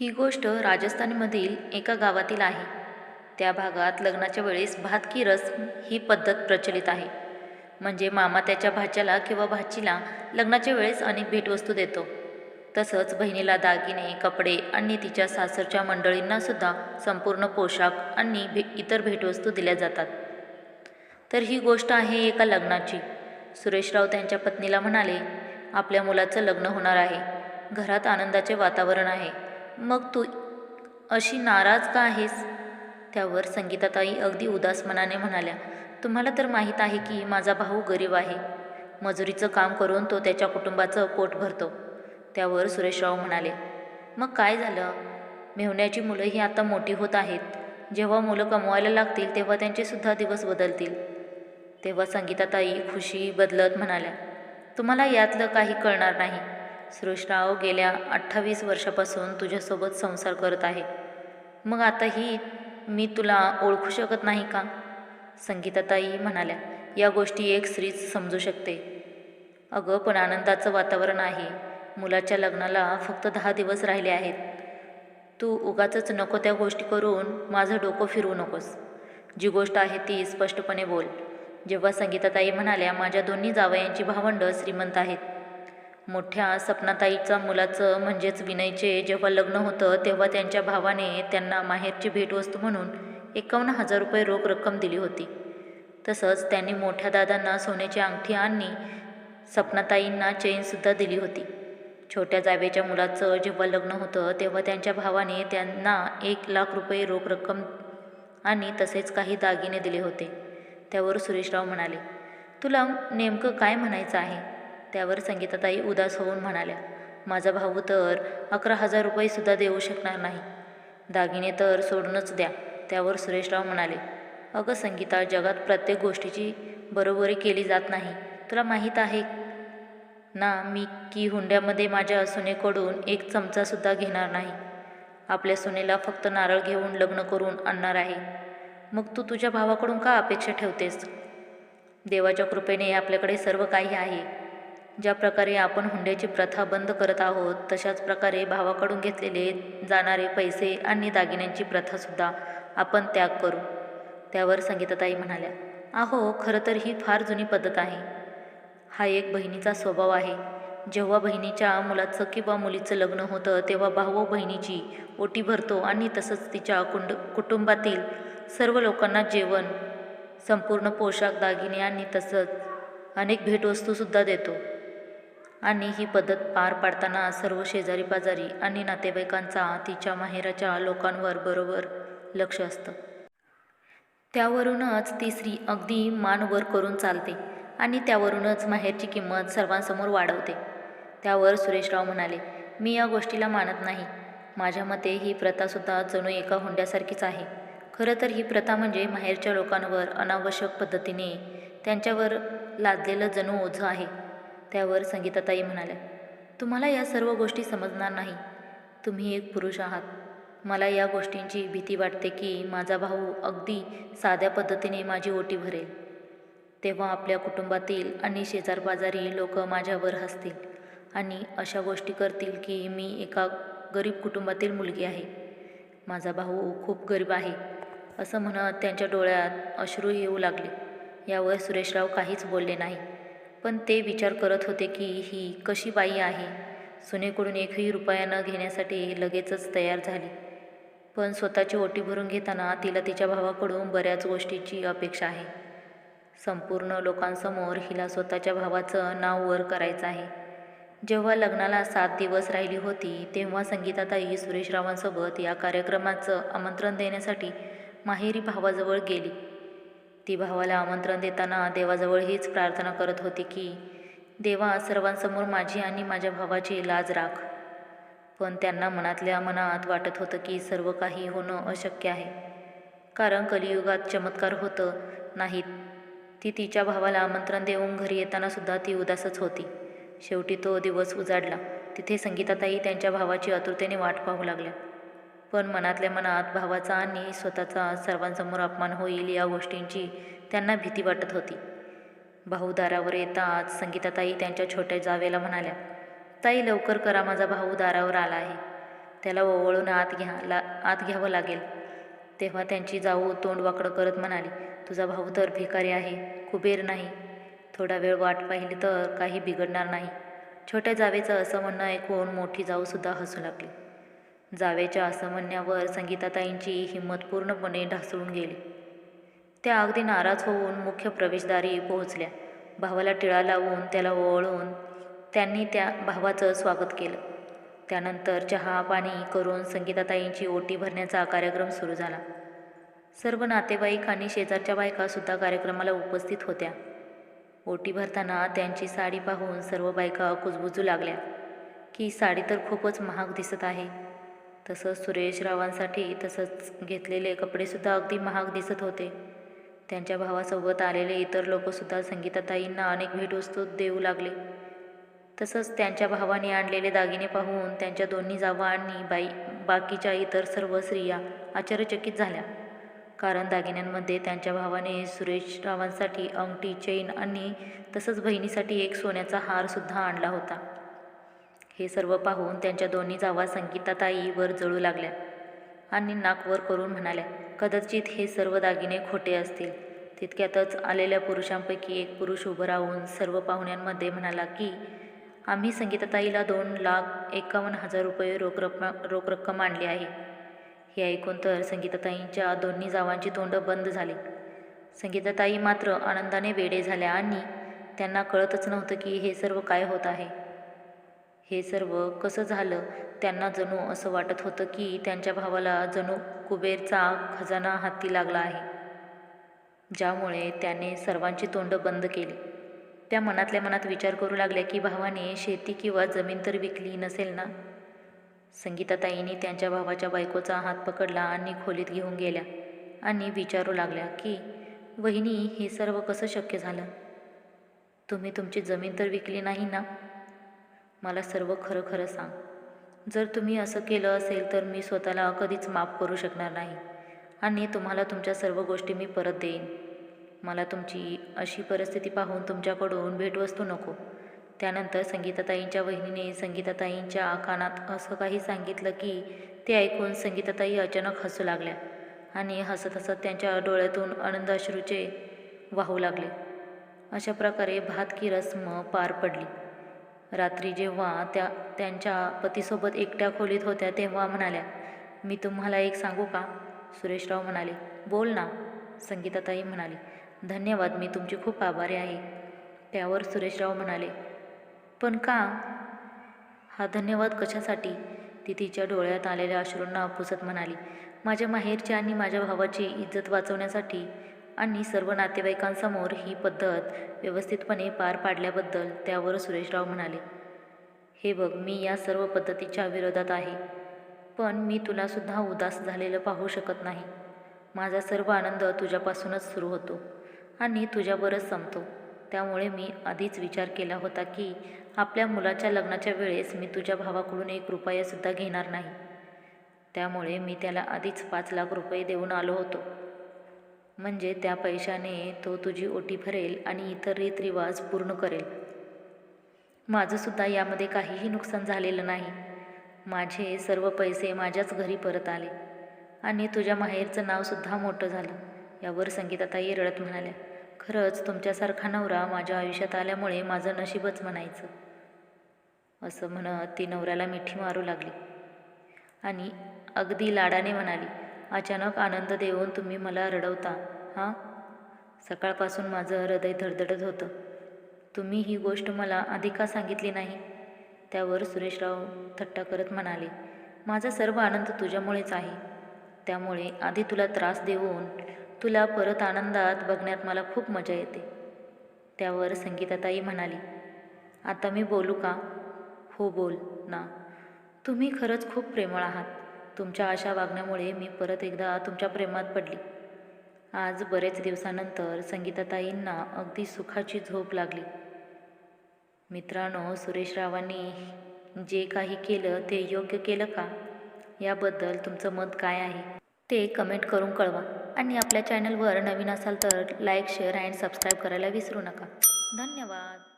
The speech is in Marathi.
ही गोष्ट राजस्थानमधील एका गावातील आहे. त्या भागात लग्नाच्या वेळेस भात की रस्म ही पद्धत प्रचलित आहे. म्हणजे मामा त्याच्या भाच्याला किंवा भाचीला लग्नाच्या वेळेस अनेक भेटवस्तू देतो. तसंच बहिणीला दागिने कपडे आणि तिच्या सासरच्या मंडळींनासुद्धा संपूर्ण पोशाख आणि भे इतर भेटवस्तू दिल्या जातात. तर ही गोष्ट आहे एका लग्नाची. सुरेशराव त्यांच्या पत्नीला म्हणाले आपल्या मुलाचं लग्न होणार आहे. घरात आनंदाचे वातावरण आहे. मग तू अशी नाराज का आहेस? त्यावर संगीताताई अगदी उदास मनाने म्हणाल्या तुम्हाला तर माहीत आहे की माझा भाऊ गरीब आहे. मजुरीचं काम करून तो त्याच्या कुटुंबाचं पोट भरतो. त्यावर सुरेशराव म्हणाले मग काय झालं? मेहुण्याची मुलंही आता मोठी होत आहेत. जेव्हा मुलं कमवायला लागतील तेव्हा त्यांचेसुद्धा दिवस बदलतील. तेव्हा संगीताताई खुशी बदलत म्हणाल्या तुम्हाला यातलं काही कळणार नाही. सुरेशराव गेल्या अठ्ठावीस वर्षापासून तुझ्यासोबत संसार करत आहे. मग आताही मी तुला ओळखू शकत नाही का? संगीताताई म्हणाल्या या गोष्टी एक स्त्रीच समजू शकते. अगं पण आनंदाचं वातावरण आहे. मुलाच्या लग्नाला फक्त दहा दिवस राहिले आहेत. तू उगाच नको त्या गोष्टी करून माझं डोकं फिरवू नकोस. जी गोष्ट आहे ती स्पष्टपणे बोल. जेव्हा संगीताताई म्हणाल्या माझ्या दोन्ही जावयांची भावंडं श्रीमंत आहेत. मोठ्या सपनाताईचा मुलाचं म्हणजेच विनयचे जेव्हा लग्न होतं तेव्हा त्यांच्या भावाने त्यांना माहेरची भेटवस्तू म्हणून एकावन्न हजार रुपये रोख रक्कम दिली होती. तसंच त्यांनी मोठ्या दादांना सोन्याची अंगठी आणि सपनाताईंना चेनसुद्धा दिली होती. छोट्या जावेच्या मुलाचं जेव्हा लग्न होतं तेव्हा त्यांच्या भावाने त्यांना एक लाख रुपये रोख रक्कम आणि तसेच काही दागिने दिले होते. त्यावर सुरेशराव म्हणाले तुला नेमकं काय म्हणायचं आहे? त्यावर संगीताताई उदास होऊन म्हणाल्या माझा भाऊ तर अकरा हजार रुपयेसुद्धा देऊ शकणार नाही. दागिने तर सोडूनच द्या. त्यावर सुरेशराव म्हणाले अगं संगीता जगात प्रत्येक गोष्टीची बरोबरी केली जात नाही. तुला माहीत आहे ना मी की हुंड्यामध्ये माझ्या सुनेकडून एक चमचासुद्धा घेणार नाही. आपल्या सुनेला फक्त नारळ घेऊन लग्न करून आणणार आहे. मग तू तुझ्या भावाकडून का अपेक्षा ठेवतेस? देवाच्या कृपेने आपल्याकडे सर्व काही आहे. ज्या प्रकारे आपण हुंड्याची प्रथा बंद करत आहोत तशाच प्रकारे भावाकडून घेतलेले जाणारे पैसे आणि दागिन्यांची प्रथासुद्धा आपण त्याग करू. त्यावर संगीताताई म्हणाल्या आहो खरं तर ही फार जुनी पद्धत आहे. हा एक बहिणीचा स्वभाव आहे. जेव्हा बहिणीच्या मुलाचं किंवा मुलीचं लग्न होतं तेव्हा भाऊ बहिणीची ओटी भरतो आणि तसंच तिच्या कुंड कुटुंबातील सर्व लोकांना जेवण संपूर्ण पोशाख दागिने आणि तसंच अनेक भेटवस्तूसुद्धा देतो. आणि ही पद्धत पार पाडताना सर्व शेजारी पाजारी आणि नातेवाईकांचा तिच्या माहेराच्या लोकांवर बरोबर लक्ष असतं. त्यावरूनच ती स्त्री अगदी मान वर करून चालते आणि त्यावरूनच माहेरची किंमत सर्वांसमोर वाढवते. त्यावर सुरेशराव म्हणाले मी या गोष्टीला मानत नाही. माझ्या मते ही प्रथासुद्धा जणू एका हुंड्यासारखीच आहे. खरं तर ही प्रथा म्हणजे माहेरच्या लोकांवर अनावश्यक पद्धतीने त्यांच्यावर लादलेलं जणू ओझं आहे. त्यावर संगीताताई म्हणाल्या तुम्हाला या सर्व गोष्टी समजणार नाही. तुम्ही एक पुरुष आहात. मला या गोष्टींची भीती वाटते की माझा भाऊ अगदी साध्या पद्धतीने माझी ओटी भरेल. तेव्हा आपल्या कुटुंबातील आणि शेजारपाजारी लोक माझ्यावर हसतील आणि अशा गोष्टी करतील की मी एका गरीब कुटुंबातील मुलगी आहे. माझा भाऊ खूप गरीब आहे. असं म्हणत त्यांच्या डोळ्यात अश्रू येऊ लागले. यावर सुरेशराव काहीच बोलले नाही. पण ते विचार करत होते की ही कशी बाई आहे. सुनेकडून एकही रुपया न घेण्यासाठी लगेचच तयार झाली. पण स्वतःची ओटी भरून घेताना तिला तिच्या भावाकडून बऱ्याच गोष्टीची अपेक्षा आहे. संपूर्ण लोकांसमोर हिला स्वतःच्या भावाचं नाव वर करायचं आहे. जेव्हा लग्नाला सात दिवस राहिली होती तेव्हा संगीताताई सुरेशरावांसोबत या कार्यक्रमाचं आमंत्रण देण्यासाठी माहेरी भावाजवळ गेली. ती भावाला आमंत्रण देताना देवाजवळ हीच प्रार्थना करत होती की देवा सर्वांसमोर माझी आणि माझ्या भावाची लाज राख. पण त्यांना मनातल्या मनात वाटत होतं की सर्व काही होणं अशक्य आहे. कारण कलियुगात चमत्कार होतं नाहीत. ती तिच्या भावाला आमंत्रण देऊन घरी येताना सुद्धा ती उदासच होती. शेवटी तो दिवस उजाडला. तिथे संगीताताई त्यांच्या भावाची आतुरतेने वाट पाहू लागल्या. पण मनातल्या मनात भावाचा आणि स्वतःचा सर्वांसमोर अपमान होईल या गोष्टींची त्यांना भीती वाटत होती. भाऊ दारावर येताच संगीताताई त्यांच्या छोट्या जावेला म्हणाल्या ताई लवकर करा माझा भाऊ दारावर आला आहे. त्याला ओवळून आत घ्या ला आत घ्यावं लागेल. तेव्हा त्यांची जाऊ तोंड वाकडं करत म्हणाली तुझा भाऊ तर भिकारी आहे कुबेर नाही. थोडा वेळ वाट पाहिली तर काही बिघडणार नाही. छोट्या जावेचं असं म्हणणं ऐकून मोठी जाऊसुद्धा हसू लागली. जावेच्या असं म्हणण्यावर संगीताताईंची हिंमत पूर्णपणे ढासळून गेली. त्या अगदी नाराज होऊन मुख्य प्रवेशदारी पोहोचल्या. भावाला टिळा लावून त्याला ओवाळून त्यांनी त्या भावाचं स्वागत केलं. त्यानंतर चहा पाणी करून संगीताताईंची ओटी भरण्याचा कार्यक्रम सुरू झाला. सर्व नातेवाईक आणि शेजारच्या बायकासुद्धा कार्यक्रमाला उपस्थित होत्या. ओटी भरताना त्यांची साडी पाहून सर्व बायका कुजबुजू लागल्या. की साडी तर खूपच महाग दिसत आहे. तसंच सुरेश रावांसाठी तसंच घेतलेले कपडेसुद्धा अगदी महाग दिसत होते. त्यांच्या भावासोबत आलेले इतर लोकसुद्धा संगीताताईंना अनेक भेटवस्तू देऊ लागले. तसंच त्यांच्या भावाने आणलेले दागिने पाहून त्यांच्या दोन्ही जावा आणि बाई बाकीच्या इतर सर्व स्त्रिया आश्चर्यचकित झाल्या. कारण दागिन्यांमध्ये त्यांच्या भावाने सुरेश रावांसाठी अंगठी चैन आणि तसंच बहिणीसाठी एक सोन्याचा हारसुद्धा आणला होता. हे सर्व पाहून त्यांच्या दोन्ही जावा संगीताताई वर जळू लागल्या. आणि नाक वर करून म्हणाल्या कदाचित हे सर्व दागिने खोटे असतील. तितक्यातच आलेल्या पुरुषांपैकी एक पुरुष उभं राहून सर्व पाहुण्यांमध्ये म्हणाला की आम्ही संगीताताईला दोन लाख एकावन्न हजार रुपये रोख रक्कम रोख रक्कम आणली आहे. हे ऐकून तर संगीताताईंच्या दोन्ही जावांची तोंड बंद झाली. संगीताताई मात्र आनंदाने वेडे झाल्या आणि त्यांना कळतच नव्हतं की हे सर्व काय होत आहे. हे सर्व कसं झालं? त्यांना जणू असं वाटत होतं की त्यांच्या भावाला जणू कुबेरचा खजाना हाती लागला आहे. ज्यामुळे त्याने सर्वांची तोंड बंद केली. त्या मनातल्या मनात विचार करू लागल्या की भावाने शेती किंवा जमीन तर विकली नसेल ना? संगीताताईंनी त्यांच्या भावाच्या बायकोचा हात पकडला आणि खोलीत घेऊन गेल्या आणि विचारू लागल्या की वहिनी हे सर्व कसं शक्य झालं? तुम्ही तुमची जमीन तर विकली नाही ना? मला सर्व खरं खरं सांग. जर तुम्ही असं केलं असेल तर मी स्वतःला कधीच माफ करू शकणार नाही आणि तुम्हाला तुमच्या सर्व गोष्टी मी परत देईन. मला तुमची अशी परिस्थिती पाहून तुमच्याकडून भेटवस्तू नको. त्यानंतर संगीताताईंच्या वहिनीने संगीताताईंच्या कानात असं काही सांगितलं की ते ऐकून संगीताताई अचानक हसू लागल्या आणि हसत हसत त्यांच्या डोळ्यातून आनंद अश्रूचे वाहू लागले. अशा प्रकारे भात की रस्म पार पडली. रात्री जेव्हा त्या त्यांच्या पतीसोबत एकट्या खोलीत होत्या तेव्हा म्हणाल्या मी तुम्हाला एक सांगू का? सुरेशराव म्हणाले बोल ना. संगीताताई म्हणाली धन्यवाद मी तुमची खूप आभारी आहे. त्यावर सुरेशराव म्हणाले पण का? हा धन्यवाद कशासाठी? ती तिच्या डोळ्यात आलेल्या अश्रूंना पुसत म्हणाली माझ्या माहेरची आणि माझ्या भावाची इज्जत वाचवण्यासाठी आणि सर्व नातेवाईकांसमोर ही पद्धत व्यवस्थितपणे पार पाडल्याबद्दल त्यावर सुरेशराव म्हणाले हे बघ मी या सर्व पद्धतीच्या विरोधात आहे. पण मी तुलासुद्धा उदास झालेलं पाहू शकत नाही. माझा सर्व आनंद तुझ्यापासूनच सुरू होतो आणि तुझ्यावरच संपतो. त्यामुळे मी आधीच विचार केला होता की आपल्या मुलाच्या लग्नाच्या वेळेस मी तुझ्या भावाकडून एक रुपयासुद्धा घेणार नाही. त्यामुळे मी त्याला आधीच पाच लाख रुपये देऊन आलो होतो. म्हणजे त्या पैशाने तो तुझी ओटी भरेल आणि इतर रीतरिवाज पूर्ण करेल. माझंसुद्धा यामध्ये काहीही नुकसान झालेलं नाही. माझे सर्व पैसे माझ्याच घरी परत आले आणि तुझ्या माहेरचं नावसुद्धा मोठं झालं यावर संगीताताई रडत म्हणाल्या. खरंच तुमच्यासारखा नवरा माझ्या आयुष्यात आल्यामुळे माझं नशीबच म्हणायचं. असं म्हणत ती नवऱ्याला मिठी मारू लागली आणि अगदी लाडाने म्हणाली अचानक आनंद देऊन तुम्ही मला रडवता हां? सकाळपासून माझं हृदय धडधडत होतं. तुम्ही ही गोष्ट मला आधी का सांगितली नाही? त्यावर सुरेशराव थट्टा करत म्हणाले माझा सर्व आनंद तुझ्यामुळेच आहे. त्यामुळे आधी तुला त्रास देऊन तुला परत आनंदात बघण्यात मला खूप मजा येते. त्यावर संगीताताई म्हणाली आता मी बोलू का? हो बोल ना. तुम्ही खरंच खूप प्रेमळ आहात. तुमच्या अशा वागण्यामुळे मी परत एकदा तुमच्या प्रेमात पडली. आज बरेच दिवसानंतर संगीताताईंना अगदी सुखाची झोप लागली. मित्रांनो सुरेश रावांनी जे काही केलं ते योग्य केलं का? याबद्दल तुमचं मत काय आहे? ते कमेंट करून कळवा. आणि आपल्या चॅनलवर नवीन असाल तर लाईक शेअर अँड सबस्क्राईब करायला विसरू नका. धन्यवाद!